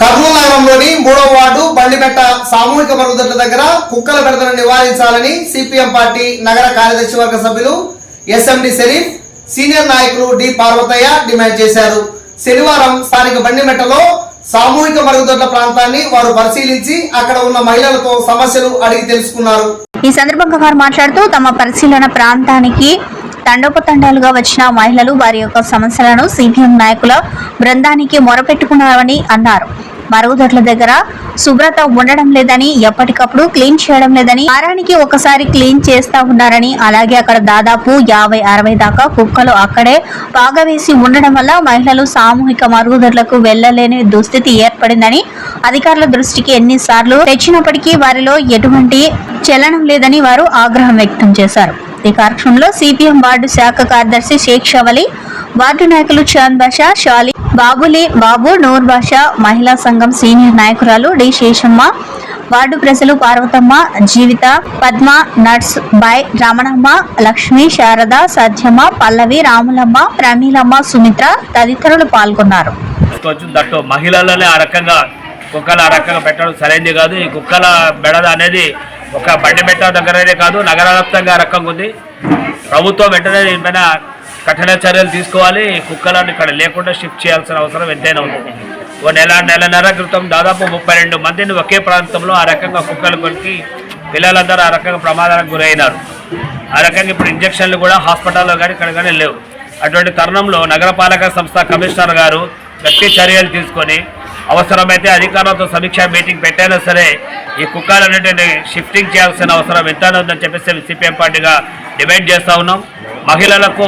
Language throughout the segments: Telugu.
కర్నూలు నగరంలోని మూడవ వార్డు బండిమెట్ట సామూహిక మరుగుదొడ్ల దగ్గర కుక్కల బెడతను నివారించాలని సిపిఎం పార్టీ నగర కార్యదర్శి వర్గ సభ్యులు ఎస్ఎండి షరీఫ్ సీనియర్ నాయకులు డి పార్వతయ్య డిమాండ్ చేశారు. శనివారం స్థానిక బండిమెట్టలో సామూహిక మరుగుదొడ్ల ప్రాంతాన్ని వారు పరిశీలించి అక్కడ ఉన్న మహిళలతో సమస్యలు అడిగి తెలుసుకున్నారు. ఈ సందర్భంగా వారు మాట్లాడుతూ తమ పరిశీలన ప్రాంతానికి తండోపతండాలుగా వచ్చిన మహిళలు వారి యొక్క సమస్యలను సిపిఎం నాయకుల బృందానికి మొరపెట్టుకున్నారని అన్నారు. మరుగుదొడ్ల దగ్గర శుభ్రత ఉండడం లేదని ఎప్పటికప్పుడు క్లీన్ చేయడం లేదని వారానికి ఒకసారి క్లీన్ చేస్తా ఉన్నారని అలాగే అక్కడ దాదాపు యాభై అరవై దాకా కుక్కలు అక్కడే పాగవేసి ఉండడం వల్ల మహిళలు సామూహిక మరుగుదొడ్లకు వెళ్ళలేని దుస్థితి ఏర్పడిందని అధికారుల దృష్టికి ఎన్నిసార్లు తెచ్చినప్పటికీ వారిలో ఎటువంటి చలనం లేదని వారు ఆగ్రహం వ్యక్తం చేశారు. ఈ కార్యక్రమంలో సిపిఎం వార్డు శాఖ కార్యదర్శి షేక్ షవలి వార్డు నాయకులు చాంద్ బాషా షాలి బాబులి బాబు నూర్ బాషా మహిళా సంఘం సీనియర్ నాయకురాలు డి శేషమ్మ వార్డు ప్రజలు పార్వతమ్మ జీవిత పద్మ నట్స్ బాయ్ రమణమ్మ లక్ష్మి శారద సత్యమ్మ పల్లవి రాములమ్మ ప్రమీలమ్మ సుమిత్ర తదితరులు పాల్గొన్నారు. దట్టు. మహిళలనే ఆ రకంగా కుక్కలు ఆ రకంగా పెట్టడం సరైనది కాదు. ఈ కుక్కల బెడద అనేది ఒక బండి పెట్ట దగ్గరనే కాదు. నగర వ్యాప్తంగా ఆ రకంగా ఉంది. ప్రభుత్వం వెంటనే దీనిపైన కఠిన చర్యలు తీసుకోవాలి. కుక్కలను ఇక్కడ లేకుండా షిఫ్ట్ చేయాల్సిన అవసరం ఎంతైనా ఉంది. ఓ నెల నెలన్నర క్రితం దాదాపు ముప్పై రెండు మందిని ఒకే ప్రాంతంలో ఆ రకంగా కుక్కలు కొరికి పిల్లలందరూ ఆ రకంగా ప్రమాదానికి గురైనారు. ఆ రకంగా ఇప్పుడు ఇంజక్షన్లు కూడా హాస్పిటల్లో కానీ ఇక్కడ కానీ లేవు. అటువంటి తరుణంలో నగరపాలక సంస్థ కమిషనర్ గారు గట్టి చర్యలు తీసుకొని అవసరమైతే అధికారులతో సమీక్ష మీటింగ్ పెట్టైనా సరే ఈ కుక్కలన్నింటిని షిఫ్టింగ్ చేయాల్సిన అవసరం ఎంత ఉందని చెప్పేసి సిపిఎం పార్టీగా డిమాండ్ చేస్తూ ఉన్నాం. మహిళలకు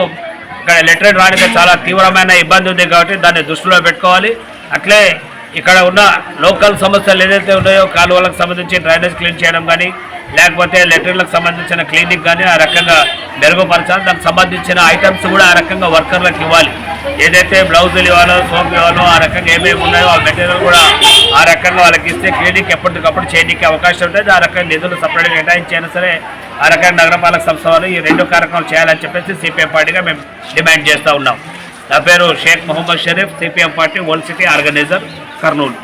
ఇక్కడ లెటరేట్ రావడానికి చాలా తీవ్రమైన ఇబ్బంది ఉంది కాబట్టి దాన్ని దృష్టిలో పెట్టుకోవాలి. అట్లే ఇక్కడ ఉన్న లోకల్ సమస్యలు ఏదైతే ఉన్నాయో కాలువలకు సంబంధించి డ్రైనేజ్ క్లీన్ చేయడం కానీ లేకపోతే లెటర్లకు సంబంధించిన క్లినిక్ కానీ ఆ రకంగా మెరుగుపరచాలి. దానికి సంబంధించిన ఐటమ్స్ కూడా ఆ రకంగా వర్కర్లకు ఇవ్వాలి. ఏదైతే బ్లౌజులు ఇవ్వాలో సోప్ ఇవ్వాలో ఆ రకంగా ఏమేమి ఉన్నాయో ఆ మెటీరియల్ కూడా ఆ రకంగా వాళ్ళకి ఇస్తే క్లినిక్ ఎప్పటికప్పుడు చేయడానికి అవకాశం ఉంటుంది. ఆ రకంగా నిధులు సపరేట్గా కేటాయించైనా సరే ఆ రకంగా నగరపాలక సంస్థ వాళ్ళు ఈ రెండు కార్యక్రమాలు చేయాలని చెప్పేసి సిపిఎం పార్టీగా మేము డిమాండ్ చేస్తూ ఉన్నాం. నా పేరు Sheikh Mohammed Sharif CPM party old city organiser Kurnool.